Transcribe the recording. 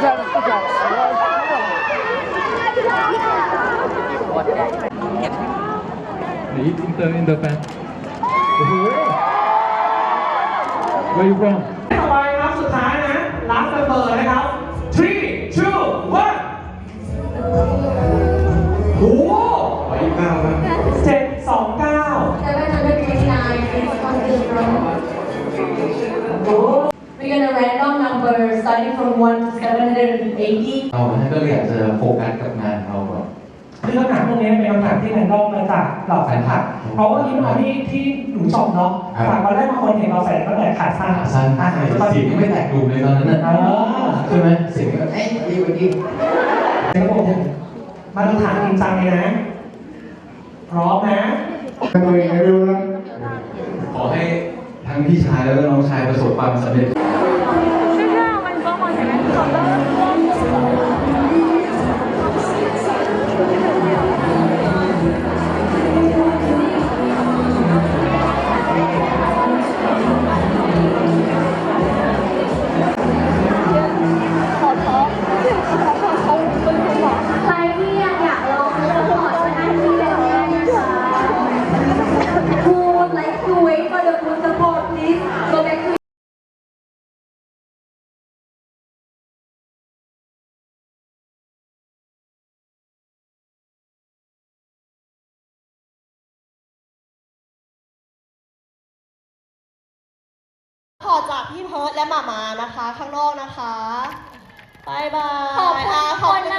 The East Inter in the fan โอ้โห Where you from ต่อไปครับสุดท้ายนะ last number นะครับ three two one โอ้โหร้อยยี่สิบเก้าครับเจ็ดสองเก้า729 is coming from. We're gonna random number starting from 1 to 780. เอาฮะก็เลยอยากจะโฟกัสกับงานเอาแบบคือคำถามพวกนี้เป็นคำถามที่แรนดอมมาจากเหล่าแฟนคลับเพราะว่าที่มาที่ที่หนูจบเนาะครับ ฝากมาได้บางคนเห็นเราใส่ตั้งแต่ขาสั้นขาสั้นอ่าใช่เสียงยังไม่แตกดุมเลยตอนนั้นอ่าน่ะใช่ไหมเสียงก็เอ๊ะดีกว่านี้เดี๋ยวผมมาดูฐานจริงจังเลยนะ พร้อมนะ ตัวเองไม่รู้นะขอให้ทั้งพี่ชายแล้วก็น้องชายประสบความสำเร็จ ขอจากพี่เพิร์ดและหมามานะคะ ข้างนอกนะคะบายบายขอบคุณอ่าทุกคนนะ